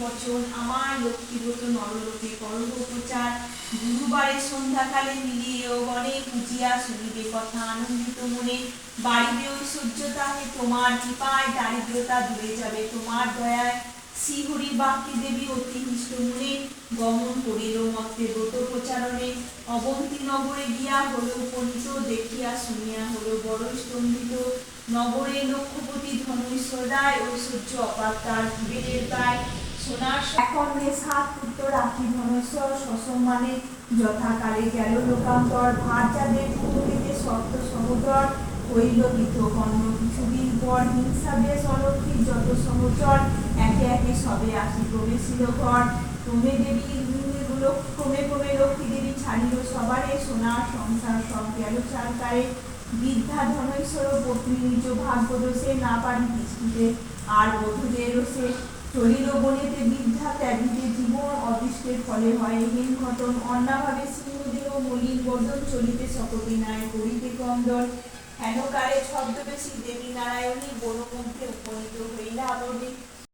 বচন, আমার লক্ষ্মীব্রত নরলোকে করহ প্রচার গুরুবারে সন্ধ্যাকালে মিলিয়েও বনে পুজিয়া শুনিবে কথা আনন্দিত মনে। বাড়িবে ঐশ্বর্য তাহে তোমার, কৃপায় দারিদ্রতা দূরে যাবে তোমার দয়ায়। শ্রীহরি বাক্যে দেবী অতি হিষ্ট মনে গমন করিল মত্তে ব্রত প্রচারণে। অবন্তী নগরে গিয়া হলো উপনীত, দেখিয়া শুনিয়া হলো বড় স্তম্ভিত। নগরে লক্ষ্যপতি ধনুশ্বর রায়, ঐশ্বর্য অপার তার বেদের গায় সোনার একর্ণে সাত পুত্র রাখি ধনুশ্বর, সসম্মানে যথাকালে গেল লোকান্তর। ভার যাদের পুরোহিতে সপ্ত সহোদর, হইল পৃথক অন্য কিছুদিন পর হিংসা বেশ অলক্ষিত যত সহচর একে সবে আসি প্রবেশিল ঘর ক্রমে দেবী ক্রমে ক্রমে লক্ষ্মী দেবী ছাড়িল সবারে। সোনার সংসার সব গেল চারকারে বৃদ্ধা ধনৈশ্বর পত্নী নিজ ভাগ্য দোষে না পারি দৃষ্টিতে। আর বধূদের রোষে চলিল বনেতে বৃদ্ধা ত্যাগীতে জীবন অদৃষ্টের ফলে হয়। হীন ঘটন অন্নাভাবে সিংহদেহ মলিন বর্ধন চলিতে শপথি নাই করিতে কন্দর হেনকালে ছদ্মবেশী দেবী নারায়ণী বনমধ্যে উপনীত হইলা আবরণী